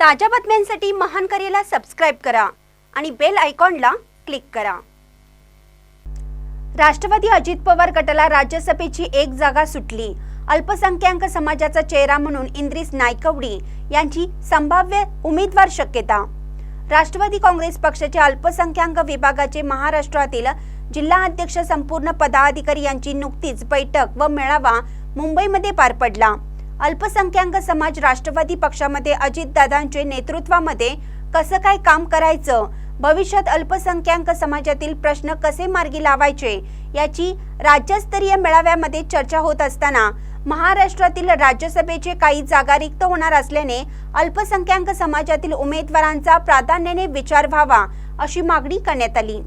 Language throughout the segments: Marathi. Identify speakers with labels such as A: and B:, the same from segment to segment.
A: ताज्या बातम्यांसाठी महान करेला सबस्क्राईब करा आणि बेल आयकॉनला क्लिक करा. राष्ट्रवादी अजित पवार गटाला राज्यसभेची एक जागा सुटली. अल्पसंख्याक समाजाचा चेहरा म्हणून इंद्रिस नायकवडी यांची संभाव्य उमेदवार शक्यता. राष्ट्रवादी काँग्रेस पक्षाचे अल्पसंख्याक विभागाचे महाराष्ट्रातील जिल्हा अध्यक्ष संपूर्ण पदाधिकारी यांची नुकतीच बैठक व मेळावा मुंबईमध्ये पार पडला. अल्पसंख्याक समाज राष्ट्रवादी पक्षामध्ये अजितदादांचे नेतृत्वामध्ये कसं काय काम करायचं? भविष्यात अल्पसंख्याक समाजातील प्रश्न कसे मार्गी लावायचे? याची राज्यस्तरीय मेळाव्यामध्ये चर्चा होत असताना महाराष्ट्रातील राज्यसभेचे काही जागा रिक्त होणार असल्याने अल्पसंख्याक समाजातील उमेदवारांचा प्राधान्याने विचार व्हावा अशी मागणी करण्यात आली.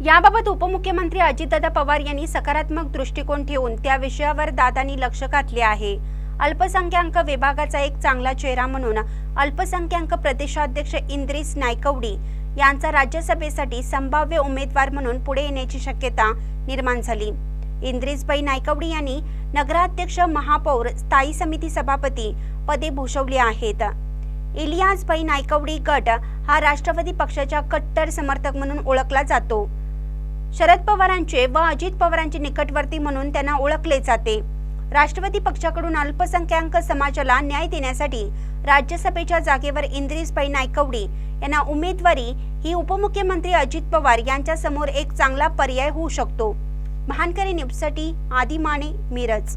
A: याबाबत उपमुख्यमंत्री अजितदादा पवार यांनी सकारात्मक दृष्टिकोन ठेवून त्या विषयावर दादांनी लक्ष घातले आहे. अल्पसंख्याक विभागाचा एक चांगला चेहरा म्हणून अल्पसंख्याक प्रदेशाध्यक्ष इंद्रिस नायकवडी यांचा राज्यसभेसाठी संभाव्य उमेदवार म्हणून पुढे येण्याची शक्यता निर्माण झाली. इंद्रिसबाई नायकवडी यांनी नगराध्यक्ष महापौर स्थायी समिती सभापती पदे भूषवली आहेत. इलियासबाई नायकवडी गट हा राष्ट्रवादी पक्षाच्या कट्टर समर्थक म्हणून ओळखला जातो. शरद पवारांचे व अजित पवारांचे निकटवर्ती म्हणून त्यांना ओळखले जाते. राष्ट्रवादी पक्षाकडून अल्पसंख्याक समाजाला न्याय देण्यासाठी राज्यसभेच्या जागेवर इंद्रिसबाई नायकवडी यांना उमेदवारी ही उपमुख्यमंत्री अजित पवार यांच्या समोर एक चांगला पर्याय होऊ शकतो. महानकरी न्यूजसाठी आदी माने मिरज.